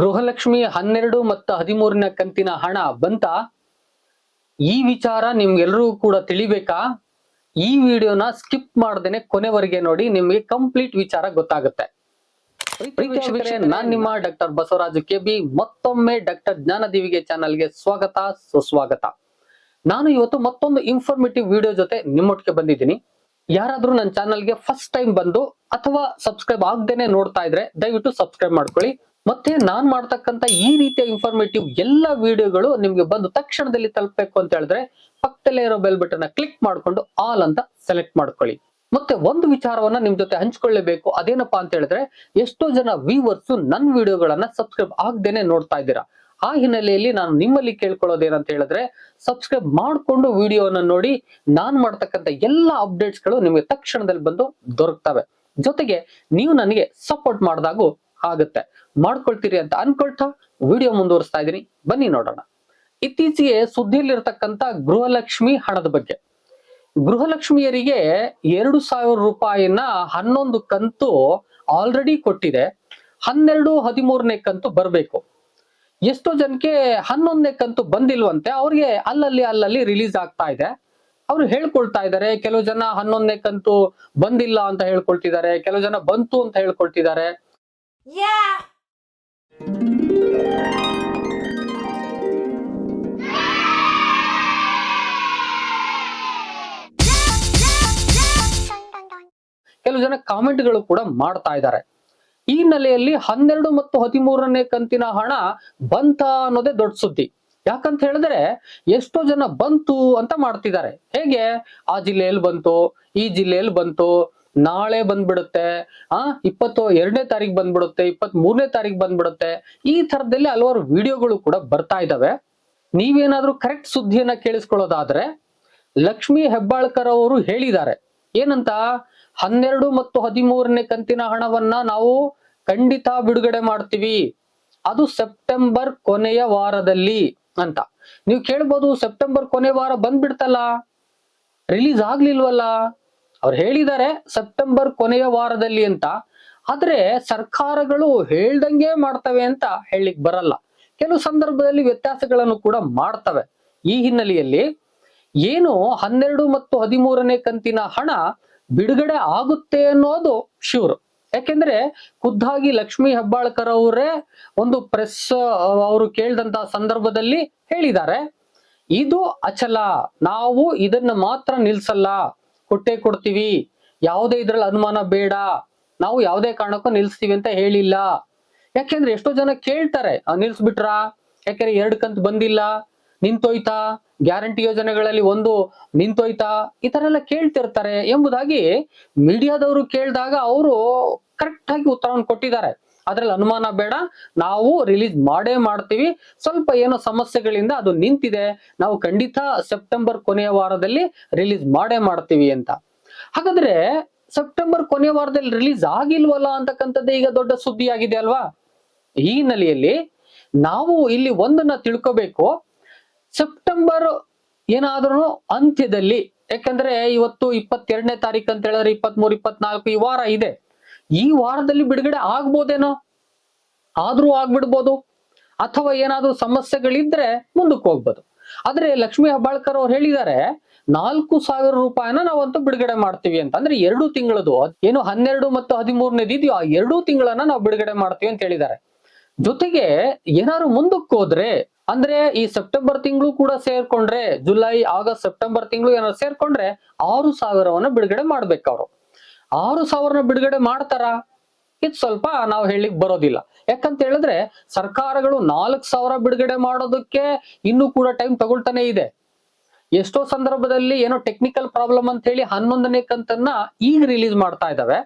ಗೃಹಲಕ್ಷ್ಮಿ ಹನ್ನೆರಡು ಮತ್ತು ಹದಿಮೂರನೇ ಕಂತಿನ ಹಣ ಬಂತ? ಈ ವಿಚಾರ ನಿಮ್ಗೆಲ್ರಿಗೂ ಕೂಡ ತಿಳಿಬೇಕಾ? ಈ ವಿಡಿಯೋನ ಸ್ಕಿಪ್ ಮಾಡ್ದೇನೆ ಕೊನೆವರೆಗೆ ನೋಡಿ, ನಿಮ್ಗೆ ಕಂಪ್ಲೀಟ್ ವಿಚಾರ ಗೊತ್ತಾಗುತ್ತೆ. ನಾನ್ ನಿಮ್ಮ ಡಾಕ್ಟರ್ ಬಸವರಾಜು ಕೆ ಬಿ, ಮತ್ತೊಮ್ಮೆ ಡಾಕ್ಟರ್ ಜ್ಞಾನದೇವಿಗೆ ಚಾನಲ್ಗೆ ಸ್ವಾಗತ, ಸುಸ್ವಾಗತ. ನಾನು ಇವತ್ತು ಮತ್ತೊಂದು ಇನ್ಫಾರ್ಮೇಟಿವ್ ವಿಡಿಯೋ ಜೊತೆ ನಿಮ್ಮೊಟ್ಟಿಗೆ ಬಂದಿದ್ದೀನಿ. ಯಾರಾದ್ರೂ ನನ್ನ ಚಾನಲ್ಗೆ ಫಸ್ಟ್ ಟೈಮ್ ಬಂದು ಅಥವಾ ಸಬ್ಸ್ಕ್ರೈಬ್ ಆಗದೇನೆ ನೋಡ್ತಾ ಇದ್ರೆ, ದಯವಿಟ್ಟು ಸಬ್ಸ್ಕ್ರೈಬ್ ಮಾಡ್ಕೊಳ್ಳಿ. ಮತ್ತೆ ನಾನ್ ಮಾಡ್ತಕ್ಕಂತ ಈ ರೀತಿಯ ಇನ್ಫಾರ್ಮೇಟಿವ್ ಎಲ್ಲ ವಿಡಿಯೋಗಳು ನಿಮ್ಗೆ ಬಂದು ತಕ್ಷಣದಲ್ಲಿ ತಲುಪಬೇಕು ಅಂತ ಹೇಳಿದ್ರೆ ಪಕ್ಕದಲ್ಲೇ ಇರೋ ಬೆಲ್ ಬಟನ್ ಕ್ಲಿಕ್ ಮಾಡ್ಕೊಂಡು ಆಲ್ ಅಂತ ಸೆಲೆಕ್ಟ್ ಮಾಡ್ಕೊಳ್ಳಿ. ಮತ್ತೆ ಒಂದು ವಿಚಾರವನ್ನ ನಿಮ್ ಜೊತೆ ಹಂಚ್ಕೊಳ್ಳೇಬೇಕು. ಅದೇನಪ್ಪಾ ಅಂತ ಹೇಳಿದ್ರೆ ಎಷ್ಟೋ ಜನ ವ್ಯೂವರ್ಸ್ ನನ್ ವಿಡಿಯೋಗಳನ್ನ ಸಬ್ಸ್ಕ್ರೈಬ್ ಆಗದೇನೆ ನೋಡ್ತಾ ಇದ್ದೀರಾ. ಆ ಹಿನ್ನೆಲೆಯಲ್ಲಿ ನಾನು ನಿಮ್ಮಲ್ಲಿ ಕೇಳ್ಕೊಳ್ಳೋದೇನಂತ ಹೇಳಿದ್ರೆ ಸಬ್ಸ್ಕ್ರೈಬ್ ಮಾಡ್ಕೊಂಡು ವಿಡಿಯೋನ ನೋಡಿ ನಾನು ಮಾಡ್ತಕ್ಕಂಥ ಎಲ್ಲ ಅಪ್ಡೇಟ್ಸ್ಗಳು ನಿಮಗೆ ತಕ್ಷಣದಲ್ಲಿ ಬಂದು ದೊರಕ್ತವೆ. ಜೊತೆಗೆ ನೀವು ನನಗೆ ಸಪೋರ್ಟ್ ಮಾಡಿದಾಗೂ ಆಗುತ್ತೆ. ಮಾಡ್ಕೊಳ್ತೀರಿ ಅಂತ ಅನ್ಕೊಳ್ತಾ ವಿಡಿಯೋ ಮುಂದುವರಿಸ್ತಾ ಇದ್ದೀನಿ. ಬನ್ನಿ ನೋಡೋಣ. ಇತ್ತೀಚೆಗೆ ಸುದ್ದಿಯಲ್ಲಿರ್ತಕ್ಕಂಥ ಗೃಹಲಕ್ಷ್ಮಿ ಹಣದ ಬಗ್ಗೆ. ಗೃಹಲಕ್ಷ್ಮಿಯರಿಗೆ ಎರಡು ಸಾವಿರ ರೂಪಾಯಿನ ಹನ್ನೊಂದು ಕಂತು ಆಲ್ರೆಡಿ ಕೊಟ್ಟಿದೆ. ಹನ್ನೆರಡು, ಹದಿಮೂರನೇ ಕಂತು ಬರಬೇಕು. ಎಷ್ಟೋ ಜನಕ್ಕೆ ಹನ್ನೊಂದನೇ ಕಂತು ಬಂದಿಲ್ವಂತೆ, ಅವ್ರಿಗೆ ಅಲ್ಲಲ್ಲಿ ಅಲ್ಲಲ್ಲಿ ರಿಲೀಸ್ ಆಗ್ತಾ ಇದೆ. ಅವ್ರು ಹೇಳ್ಕೊಳ್ತಾ ಇದ್ದಾರೆ, ಕೆಲವು ಜನ ಹನ್ನೊಂದನೇ ಕಂತು ಬಂದಿಲ್ಲ ಅಂತ ಹೇಳ್ಕೊಳ್ತಿದ್ದಾರೆ, ಕೆಲವು ಜನ ಬಂತು ಅಂತ ಹೇಳ್ಕೊಳ್ತಿದ್ದಾರೆ! ಕೆಲವು ಜನ ಕಾಮೆಂಟ್ಗಳು ಕೂಡ ಮಾಡ್ತಾ ಇದ್ದಾರೆ. ಈ ನೆಲೆಯಲ್ಲಿ ಹನ್ನೆರಡು ಮತ್ತು ಹದಿಮೂರನೇ ಕಂತಿನ ಹಣ ಬಂತ ಅನ್ನೋದೇ ದೊಡ್ಡ ಸುದ್ದಿ. ಯಾಕಂತ ಹೇಳಿದ್ರೆ ಎಷ್ಟೋ ಜನ ಬಂತು ಅಂತ ಮಾಡ್ತಿದ್ದಾರೆ. ಹೇಗೆ? ಆ ಜಿಲ್ಲೆಯಲ್ಲಿ ಬಂತು, ಈ ಜಿಲ್ಲೆಯಲ್ಲಿ ಬಂತು ನಾಳೆ ಬಂದ್ಬಿಡುತ್ತೆ, ಆ, ಇಪ್ಪತ್ತು ಎರಡನೇ ತಾರೀಕು ಬಂದ್ಬಿಡುತ್ತೆ ಇಪ್ಪತ್ತ್ ಮೂರನೇ ತಾರೀಕು ಬಂದ್ಬಿಡುತ್ತೆ, ಈ ತರದಲ್ಲಿ ಹಲವಾರು ವಿಡಿಯೋಗಳು ಕೂಡ ಬರ್ತಾ ಇದಾವೆ. ನೀವೇನಾದ್ರೂ ಕರೆಕ್ಟ್ ಸುದ್ದಿಯನ್ನ ಕೇಳಿಸ್ಕೊಳ್ಳೋದಾದ್ರೆ, ಲಕ್ಷ್ಮಿ ಹೆಬ್ಬಾಳ್ಕರ್ ಅವರು ಹೇಳಿದ್ದಾರೆ, ಏನಂತ? ಹನ್ನೆರಡು ಮತ್ತು ಹದಿಮೂರನೇ ಕಂತಿನ ಹಣವನ್ನ ನಾವು ಖಂಡಿತ ಬಿಡುಗಡೆ ಮಾಡ್ತೀವಿ. ಅದು ಸೆಪ್ಟೆಂಬರ್ ಕೊನೆಯ ವಾರದಲ್ಲಿ ಅಂತ. ನೀವು ಕೇಳ್ಬೋದು, ಸೆಪ್ಟೆಂಬರ್ ಕೊನೆ ವಾರ ಬಂದ್ಬಿಡ್ತಲ್ಲ, ರಿಲೀಸ್ ಆಗ್ಲಿಲ್ವಲ್ಲ? ಅವ್ರು ಹೇಳಿದ್ದಾರೆ ಸೆಪ್ಟೆಂಬರ್ ಕೊನೆಯ ವಾರದಲ್ಲಿ ಅಂತ. ಆದ್ರೆ ಸರ್ಕಾರಗಳು ಹೇಳ್ದಂಗೆ ಮಾಡ್ತವೆ ಅಂತ ಹೇಳಲಿಕ್ ಬರಲ್ಲ. ಕೆಲವು ಸಂದರ್ಭದಲ್ಲಿ ವ್ಯತ್ಯಾಸಗಳನ್ನು ಕೂಡ ಮಾಡ್ತವೆ. ಈ ಹಿನ್ನೆಲೆಯಲ್ಲಿ ಏನು ಹನ್ನೆರಡು ಮತ್ತು ಹದಿಮೂರನೇ ಕಂತಿನ ಹಣ ಬಿಡುಗಡೆ ಆಗುತ್ತೆ ಅನ್ನೋದು ಶ್ಯೂರ್ ಯಾಕೆಂದ್ರೆ ಖುದ್ದಾಗಿ ಲಕ್ಷ್ಮಿ ಹೆಬ್ಬಾಳ್ಕರ್ ಅವರೇ ಒಂದು ಪ್ರೆಸ್ ಅವರು ಕೇಳಿದಂತ ಸಂದರ್ಭದಲ್ಲಿ ಹೇಳಿದ್ದಾರೆ. ಇದು ಅಚಲ. ನಾವು ಇದನ್ನ ಮಾತ್ರ ನಿಲ್ಸಲ್ಲ. ಕೊಟ್ಟೆ ಕೊಡ್ತೀವಿ. ಯಾವುದೇ ಇದ್ರಲ್ಲಿ ಅನುಮಾನ ಬೇಡ. ನಾವು ಯಾವುದೇ ಕಾರಣಕ್ಕೂ ನಿಲ್ಸ್ತೀವಿ ಅಂತ ಹೇಳಿಲ್ಲ. ಯಾಕೆಂದ್ರೆ ಎಷ್ಟೋ ಜನ ಕೇಳ್ತಾರೆ ನಿಲ್ಸ್ಬಿಟ್ರ? ಯಾಕೆಂದ್ರೆ ಎರಡು ಕಂತು ಬಂದಿಲ್ಲ, ನಿಂತೋಯ್ತಾ? ಗ್ಯಾರಂಟಿ ಯೋಜನೆಗಳಲ್ಲಿ ಒಂದು ನಿಂತೋಯ್ತಾ? ಈ ತರ ಎಲ್ಲ ಕೇಳ್ತಿರ್ತಾರೆ ಎಂಬುದಾಗಿ ಮೀಡಿಯಾದವರು ಕೇಳಿದಾಗ ಅವರು ಕರೆಕ್ಟ್ ಆಗಿ ಉತ್ತರವನ್ನು ಕೊಟ್ಟಿದ್ದಾರೆ. ಅದ್ರಲ್ಲಿ ಅನುಮಾನ ಬೇಡ. ನಾವು ರಿಲೀಸ್ ಮಾಡೇ ಮಾಡ್ತೀವಿ. ಸ್ವಲ್ಪ ಏನೋ ಸಮಸ್ಯೆಗಳಿಂದ ಅದು ನಿಂತಿದೆ. ನಾವು ಖಂಡಿತ ಸೆಪ್ಟೆಂಬರ್ ಕೊನೆಯ ವಾರದಲ್ಲಿ ರಿಲೀಸ್ ಮಾಡೇ ಮಾಡ್ತೀವಿ ಅಂತ. ಹಾಗಾದ್ರೆ ಸೆಪ್ಟೆಂಬರ್ ಕೊನೆಯ ವಾರದಲ್ಲಿ ರಿಲೀಸ್ ಆಗಿಲ್ವಲ್ಲ ಅಂತಕ್ಕಂಥದ್ದೇ ಈಗ ದೊಡ್ಡ ಸುದ್ದಿ ಆಗಿದೆ ಅಲ್ವಾ? ಈ ಹಿನ್ನೆಲೆಯಲ್ಲಿ ನಾವು ಇಲ್ಲಿ ಒಂದನ್ನ ತಿಳ್ಕೋಬೇಕು. ಸೆಪ್ಟೆಂಬರ್ ಏನಾದ್ರೂ ಅಂತ್ಯದಲ್ಲಿ, ಯಾಕಂದ್ರೆ ಇವತ್ತು ಇಪ್ಪತ್ತೆರಡನೇ ತಾರೀಕು ಅಂತ ಹೇಳಿದ್ರೆ ಇಪ್ಪತ್ಮೂರು, ಇಪ್ಪತ್ನಾಲ್ಕು ಈ ವಾರ ಇದೆ. ಈ ವಾರದಲ್ಲಿ ಬಿಡುಗಡೆ ಆಗ್ಬೋದೇನೋ? ಆದ್ರೂ ಆಗ್ಬಿಡ್ಬೋದು. ಅಥವಾ ಏನಾದ್ರೂ ಸಮಸ್ಯೆಗಳಿದ್ರೆ ಮುಂದಕ್ಕೆ ಹೋಗ್ಬೋದು. ಆದ್ರೆ ಲಕ್ಷ್ಮಿ ಹೆಬ್ಬಾಳ್ಕರ್ ಅವ್ರು ಹೇಳಿದ್ದಾರೆ, ನಾಲ್ಕು ಸಾವಿರ ರೂಪಾಯಿನ ನಾವಂತೂ ಬಿಡುಗಡೆ ಮಾಡ್ತೀವಿ ಅಂತ ಅಂದ್ರೆ ಎರಡು ತಿಂಗಳದು, ಏನು ಹನ್ನೆರಡು ಮತ್ತು ಹದಿಮೂರನೇದು ಇದೆಯೋ ಆ ಎರಡು ತಿಂಗಳನ್ನ ನಾವು ಬಿಡುಗಡೆ ಮಾಡ್ತೀವಿ ಅಂತ ಹೇಳಿದ್ದಾರೆ. ಜೊತೆಗೆ ಏನಾದ್ರು ಮುಂದಕ್ಕೆ ಹೋದ್ರೆ, ಅಂದ್ರೆ ಈ ಸೆಪ್ಟೆಂಬರ್ ತಿಂಗಳು ಕೂಡ ಸೇರ್ಕೊಂಡ್ರೆ, ಜುಲೈ, ಆಗಸ್ಟ್, ಸೆಪ್ಟೆಂಬರ್ ತಿಂಗಳು ಏನಾದ್ರು ಸೇರ್ಕೊಂಡ್ರೆ ಆರು ಸಾವಿರವನ್ನ ಬಿಡುಗಡೆ ಮಾಡ್ಬೇಕು ಅವರು. ಆರು ಸಾವಿರನ ಬಿಡುಗಡೆ ಮಾಡ್ತಾರ? ಇದು ಸ್ವಲ್ಪ ನಾವು ಹೇಳಿಕ್ ಬರೋದಿಲ್ಲ. ಯಾಕಂತ ಹೇಳಿದ್ರೆ ಸರ್ಕಾರಗಳು ನಾಲ್ಕು ಸಾವಿರ ಬಿಡುಗಡೆ ಮಾಡೋದಕ್ಕೆ ಇನ್ನೂ ಕೂಡ ಟೈಮ್ ತಗೊಳ್ತಾನೆ ಇದೆ. ಎಷ್ಟೋ ಸಂದರ್ಭದಲ್ಲಿ ಏನೋ ಟೆಕ್ನಿಕಲ್ ಪ್ರಾಬ್ಲಮ್ ಅಂತ ಹೇಳಿ ಹನ್ನೊಂದನೇ ಕಂತನ್ನ ಈಗ ರಿಲೀಸ್ ಮಾಡ್ತಾ ಇದ್ದಾವೆ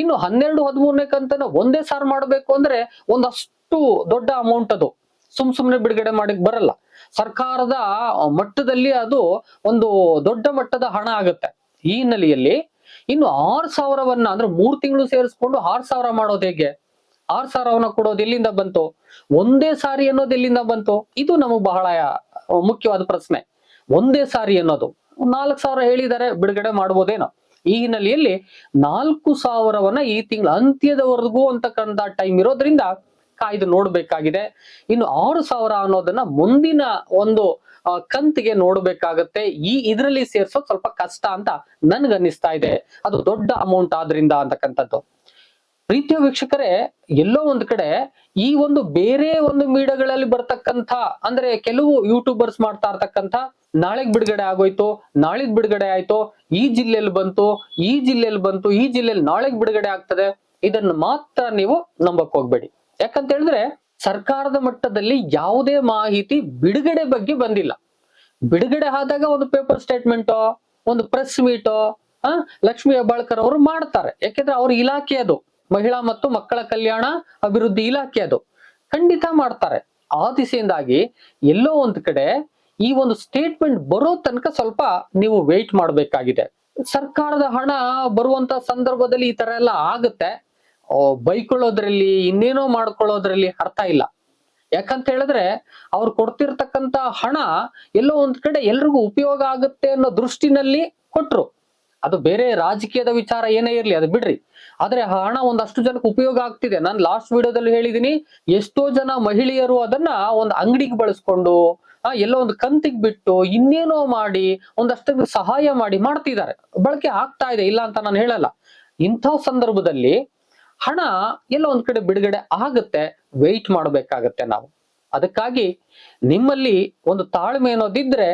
ಇನ್ನು ಹನ್ನೆರಡು, ಹದಿಮೂರನೇ ಕಂತನ್ನ ಒಂದೇ ಸಾರ್ ಮಾಡಬೇಕು ಅಂದ್ರೆ ಒಂದಷ್ಟು ದೊಡ್ಡ ಅಮೌಂಟ್ ಅದು. ಸುಮ್ ಸುಮ್ನೆ ಬಿಡುಗಡೆ ಮಾಡಕ್ ಬರಲ್ಲ. ಸರ್ಕಾರದ ಮಟ್ಟದಲ್ಲಿ ಅದು ಒಂದು ದೊಡ್ಡ ಮಟ್ಟದ ಹಣ ಆಗುತ್ತೆ. ಈ ಹಿನ್ನೆಲೆಯಲ್ಲಿ ಇನ್ನು ಆರ್ ಸಾವಿರವನ್ನ ಅಂದ್ರೆ ಮೂರ್ ತಿಂಗಳು ಸೇರಿಸ್ಕೊಂಡು ಆರ್ ಸಾವಿರ ಮಾಡೋದು ಹೇಗೆ? ಆರ್ ಸಾವಿರವನ್ನ ಕೊಡೋದು ಎಲ್ಲಿಂದ ಬಂತು? ಒಂದೇ ಸಾರಿ ಅನ್ನೋದು ಎಲ್ಲಿಂದ ಬಂತು? ಇದು ನಮಗ್ ಬಹಳ ಮುಖ್ಯವಾದ ಪ್ರಶ್ನೆ. ಒಂದೇ ಸಾರಿ ಅನ್ನೋದು. ನಾಲ್ಕು ಸಾವಿರ ಹೇಳಿದ್ದಾರೆ ಬಿಡುಗಡೆ ಮಾಡ್ಬೋದೇನೋ. ಈ ಹಿನ್ನೆಲೆಯಲ್ಲಿ ನಾಲ್ಕು ಸಾವಿರವನ್ನ ಈ ತಿಂಗಳ ಅಂತ್ಯದವರೆಗೂ ಅಂತಕ್ಕಂಥ ಟೈಮ್ ಇರೋದ್ರಿಂದ ಕಾಯ್ದು ನೋಡ್ಬೇಕಾಗಿದೆ. ಇನ್ನು ಆರು ಸಾವಿರ ಅನ್ನೋದನ್ನ ಮುಂದಿನ ಒಂದು ಕಂತಿಗೆ ನೋಡ್ಬೇಕಾಗತ್ತೆ. ಈ ಇದರಲ್ಲಿ ಸೇರ್ಸೋದು ಸ್ವಲ್ಪ ಕಷ್ಟ ಅಂತ ನನ್ಗನ್ನಿಸ್ತಾ ಇದೆ. ಅದು ದೊಡ್ಡ ಅಮೌಂಟ್ ಆದ್ರಿಂದ ಅಂತಕ್ಕಂಥದ್ದು. ಪ್ರೀತಿಯ ವೀಕ್ಷಕರೇ, ಎಲ್ಲೋ ಒಂದ್ ಕಡೆ ಈ ಒಂದು ಬೇರೆ ಒಂದು ಮೀಡಿಯಾಗಳಲ್ಲಿ ಬರ್ತಕ್ಕಂಥ, ಅಂದ್ರೆ ಕೆಲವು ಯೂಟ್ಯೂಬರ್ಸ್ ಮಾಡ್ತಾ ಇರ್ತಕ್ಕಂಥ, ನಾಳೆಗ್ ಬಿಡುಗಡೆ ಆಗೋಯ್ತು, ನಾಳಿದ್ ಬಿಡುಗಡೆ ಆಯ್ತು, ಈ ಜಿಲ್ಲೆಯಲ್ಲಿ ಬಂತು, ಈ ಜಿಲ್ಲೆಯಲ್ಲಿ ಬಂತು, ಈ ಜಿಲ್ಲೆಯಲ್ಲಿ ನಾಳೆಗ್ ಬಿಡುಗಡೆ ಆಗ್ತದೆ. ಇದನ್ನು ಮಾತ್ರ ನೀವು ನಂಬಕ್ ಹೋಗ್ಬೇಡಿ. ಯಾಕಂತ ಹೇಳಿದ್ರೆ ಸರ್ಕಾರದ ಮಟ್ಟದಲ್ಲಿ ಯಾವುದೇ ಮಾಹಿತಿ ಬಿಡುಗಡೆ ಬಗ್ಗೆ ಬಂದಿಲ್ಲ. ಬಿಡುಗಡೆ ಆದಾಗ ಒಂದು ಪೇಪರ್ ಸ್ಟೇಟ್ಮೆಂಟೋ ಒಂದು ಪ್ರೆಸ್ ಮೀಟೋ ಆ, ಲಕ್ಷ್ಮಿ ಹೆಬ್ಬಾಳ್ಕರ್ ಅವರು ಮಾಡ್ತಾರೆ. ಯಾಕೆಂದ್ರೆ ಅವ್ರ ಇಲಾಖೆ ಅದು. ಮಹಿಳಾ ಮತ್ತು ಮಕ್ಕಳ ಕಲ್ಯಾಣ ಅಭಿವೃದ್ಧಿ ಇಲಾಖೆ ಅದು. ಖಂಡಿತ ಮಾಡ್ತಾರೆ. ಆ ದಿಸೆಯಿಂದಾಗಿ ಎಲ್ಲೋ ಒಂದ್ ಕಡೆ ಈ ಒಂದು ಸ್ಟೇಟ್ಮೆಂಟ್ ಬರೋ ತನಕ ಸ್ವಲ್ಪ ನೀವು ವೆಯ್ಟ್ ಮಾಡಬೇಕಾಗಿದೆ. ಸರ್ಕಾರದ ಹಣ ಬರುವಂತ ಸಂದರ್ಭದಲ್ಲಿ ಈ ತರ ಎಲ್ಲ ಆಗುತ್ತೆ. ಬೈಕೊಳ್ಳೋದ್ರಲ್ಲಿ ಇನ್ನೇನೋ ಮಾಡ್ಕೊಳ್ಳೋದ್ರಲ್ಲಿ ಅರ್ಥ ಇಲ್ಲ. ಯಾಕಂತ ಹೇಳಿದ್ರೆ ಅವ್ರು ಕೊಡ್ತಿರ್ತಕ್ಕಂತ ಹಣ ಎಲ್ಲೋ ಒಂದ್ ಕಡೆ ಎಲ್ರಿಗೂ ಉಪಯೋಗ ಆಗುತ್ತೆ ಅನ್ನೋ ದೃಷ್ಟಿನಲ್ಲಿ ಕೊಟ್ರು. ಅದು ಬೇರೆ ರಾಜಕೀಯದ ವಿಚಾರ ಏನೇ ಇರ್ಲಿ, ಅದು ಬಿಡ್ರಿ. ಆದ್ರೆ ಆ ಹಣ ಒಂದಷ್ಟು ಜನಕ್ಕೆ ಉಪಯೋಗ ಆಗ್ತಿದೆ. ನಾನು ಲಾಸ್ಟ್ ವಿಡಿಯೋದಲ್ಲಿ ಹೇಳಿದೀನಿ, ಎಷ್ಟೋ ಜನ ಮಹಿಳೆಯರು ಅದನ್ನ ಒಂದು ಅಂಗಡಿಗೆ ಬಳಸ್ಕೊಂಡು, ಆ, ಎಲ್ಲೋ ಒಂದು ಕಂತಿಗೆ ಬಿಟ್ಟು ಇನ್ನೇನೋ ಮಾಡಿ, ಒಂದಷ್ಟು ಸಹಾಯ ಮಾಡಿ ಮಾಡ್ತಿದ್ದಾರೆ. ಬಳಕೆ ಆಗ್ತಾ ಇದೆ, ಇಲ್ಲ ಅಂತ ನಾನು ಹೇಳಲ್ಲ. ಇಂಥ ಸಂದರ್ಭದಲ್ಲಿ ಹಣ ಎಲ್ಲೋ ಒಂದ್ ಕಡೆ ಬಿಡುಗಡೆ ಆಗುತ್ತೆ ವೆಯ್ಟ್ ಮಾಡಬೇಕಾಗತ್ತೆ ನಾವು. ಅದಕ್ಕಾಗಿ ನಿಮ್ಮಲ್ಲಿ ಒಂದು ತಾಳ್ಮೆ ಅನ್ನೋದಿದ್ರೆ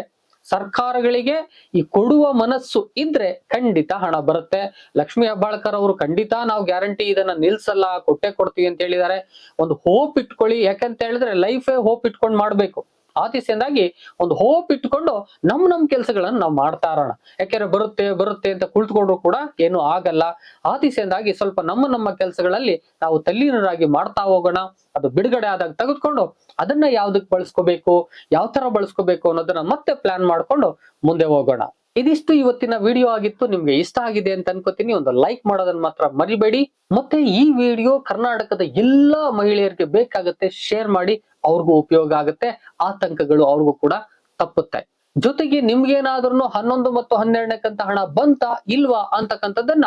ಸರ್ಕಾರಗಳಿಗೆ ಈ ಕೊಡುವ ಮನಸ್ಸು ಇದ್ರೆ ಖಂಡಿತ ಹಣ ಬರುತ್ತೆ. ಲಕ್ಷ್ಮೀ ಹೆಬ್ಬಾಳ್ಕರ್ ಅವರು ಖಂಡಿತ ನಾವು ಗ್ಯಾರಂಟಿ ಇದನ್ನ ನಿಲ್ಸಲ್ಲ, ಕೊಟ್ಟೆ ಕೊಡ್ತೀವಿ ಅಂತ ಹೇಳಿದ್ದಾರೆ. ಒಂದು ಹೋಪ್ ಇಟ್ಕೊಳ್ಳಿ. ಯಾಕಂತ ಹೇಳಿದ್ರೆ ಲೈಫೇ ಹೋಪ್ ಇಟ್ಕೊಂಡು ಮಾಡ್ಬೇಕು. ಆ ದಿಸೆಯಿಂದಾಗಿ ಒಂದು ಹೋಪ್ ಇಟ್ಕೊಂಡು ನಮ್ ನಮ್ ಕೆಲಸಗಳನ್ನ ನಾವು ಮಾಡ್ತಾ ಇರೋಣ. ಯಾಕೆಂದ್ರೆ ಬರುತ್ತೆ ಬರುತ್ತೆ ಅಂತ ಕುಳಿತುಕೊಂಡ್ರು ಕೂಡ ಏನು ಆಗಲ್ಲ. ಆ ದಿಸೆಯಿಂದಾಗಿ ಸ್ವಲ್ಪ ನಮ್ಮ ನಮ್ಮ ಕೆಲಸಗಳಲ್ಲಿ ನಾವು ತಲ್ಲೀನರಾಗಿ ಮಾಡ್ತಾ ಹೋಗೋಣ. ಅದು ಬಿಡುಗಡೆ ಆದಾಗ ತೆಗೆದುಕೊಂಡು ಅದನ್ನ ಯಾವ್ದಕ್ ಬಳಸ್ಕೋಬೇಕು, ಯಾವ ತರ ಬಳಸ್ಕೋಬೇಕು ಅನ್ನೋದನ್ನ ಮತ್ತೆ ಪ್ಲಾನ್ ಮಾಡ್ಕೊಂಡು ಮುಂದೆ ಹೋಗೋಣ. ಇದಿಷ್ಟು ಇವತ್ತಿನ ವಿಡಿಯೋ ಆಗಿತ್ತು. ನಿಮ್ಗೆ ಇಷ್ಟ ಆಗಿದೆ ಅಂತ ಅನ್ಕೋತೀನಿ. ಒಂದು ಲೈಕ್ ಮಾಡೋದನ್ನ ಮಾತ್ರ ಮರಿಬೇಡಿ. ಮತ್ತೆ ಈ ವಿಡಿಯೋ ಕರ್ನಾಟಕದ ಎಲ್ಲಾ ಮಹಿಳೆಯರಿಗೆ ಬೇಕಾಗುತ್ತೆ ಶೇರ್ ಮಾಡಿ. ಅವ್ರಿಗೂ ಉಪಯೋಗ ಆಗುತ್ತೆ, ಆತಂಕಗಳು ಅವ್ರಿಗೂ ಕೂಡ ತಪ್ಪುತ್ತೆ. ಜೊತೆಗೆ ನಿಮ್ಗೇನಾದ್ರೂ ಹನ್ನೊಂದು ಮತ್ತು ಹನ್ನೆರಡನೇ ಕಂತ ಹಣ ಬಂತಾ ಇಲ್ವಾ ಅಂತಕ್ಕಂಥದ್ದನ್ನ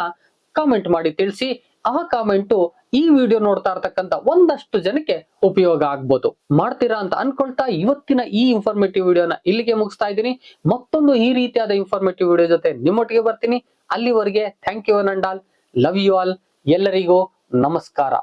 ಕಾಮೆಂಟ್ ಮಾಡಿ ತಿಳಿಸಿ, ಆ ಕಾಮೆಂಟು ಈ ವಿಡಿಯೋ ನೋಡ್ತಾ ಇರ್ತಕ್ಕಂಥ ಒಂದಷ್ಟು ಜನಕ್ಕೆ ಉಪಯೋಗ ಆಗ್ಬೋದು. ಮಾಡ್ತೀರಾ ಅಂತ ಅನ್ಕೊಳ್ತಾ ಇವತ್ತಿನ ಈ ಇನ್ಫಾರ್ಮೇಟಿವ್ ವಿಡಿಯೋನ ಇಲ್ಲಿಗೆ ಮುಗಿಸ್ತಾ ಇದ್ದೀನಿ. ಮತ್ತೊಂದು ಈ ರೀತಿಯಾದ ಇನ್ಫಾರ್ಮೇಟಿವ್ ವಿಡಿಯೋ ಜೊತೆ ನಿಮ್ಮೊಟ್ಟಿಗೆ ಬರ್ತೀನಿ. ಅಲ್ಲಿವರೆಗೆ thank you and all love you all ಎಲ್ಲರಿಗೂ ನಮಸ್ಕಾರ.